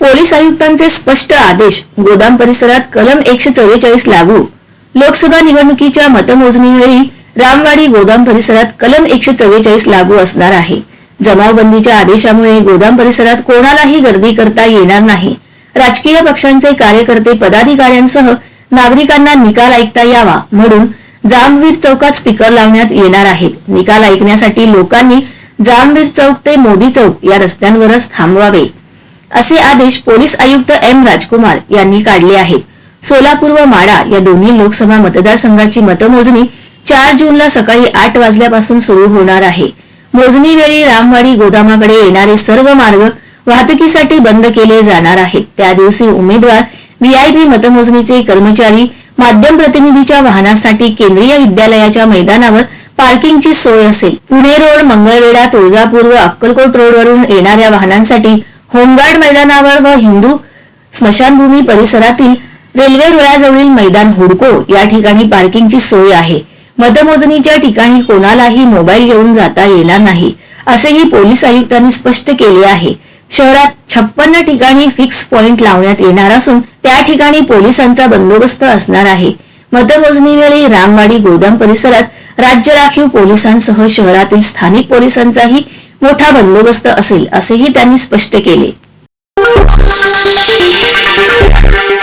Police आयुक्तांचे स्पष्ट आदेश. गोदाम परिसरात कलम एकशे चव्वेचाळीस लागू. लोकसभा निवडणुकीच्या मतमोजणीवेळी रामवाडी गोदाम परिसरात कलम एकशे चव्वेचाळीस लागू असणार आहे. जमावबंदीच्या आदेशामुळे गोदाम परिसरात कोणालाही गर्दी करता येणार नाही. राजकीय पक्षांचे कार्यकर्ते पदाधिकाऱ्यांसह नागरिकांना निकाल ऐकता यावा म्हणून जामवीर चौकात स्पीकर लावण्यात येणार आहेत. निकाल ऐकण्यासाठी लोकांनी जामवीर चौक ते मोदी चौक या रस्त्यांवरच थांबवावे. असे आदेश पोलीस आयुक्त एम राजकुमार यांनी काढले आहेत. सोलापूर व माडा या दोन्ही लोकसभा मतदारसंघाची मतमोजणी चार जूनला सकाळी आठ वाजल्यापासून सुरू होणार आहे. मोजणीवेळी रामवाडी गोदामाकडे येणारे सर्व मार्ग वाहतुकीसाठी बंद केले जाणार आहेत. त्या दिवशी उमेदवार व्हीआयपी मतमोजणीचे कर्मचारी माध्यम प्रतिनिधीच्या वाहनासाठी केंद्रीय विद्यालयाच्या मैदानावर पार्किंगची सोय असेल. पुणे रोड मंगळवेढा तुळजापूर व अक्कलकोट रोडवरून येणाऱ्या वाहनांसाठी होमगार्ड मैदानावर व हिंदू स्मशानभूमी परिसरातील रेल्वे रुळाजवळील मैदान हुडको या ठिकाणी पार्किंगची सोय आहे. मतमोजणीच्या ठिकाणी कोणालाही मोबाईल घेऊन जाता येणार नाही असेही पोलीस आयुक्तांनी स्पष्ट केले आहे. शहरात छप्पन्न ठिकाणी फिक्स पॉइंट लावण्यात येणार असून त्या ठिकाणी पोलिसांचा बंदोबस्त असणार आहे. मतमोजणीवेळी रामवाडी गोदाम परिसरात राज्य राखीव पोलिसांसह शहरातील स्थानिक पोलिसांचाही मोठा बंदोबस्त असेल असेही त्यांनी स्पष्ट केले.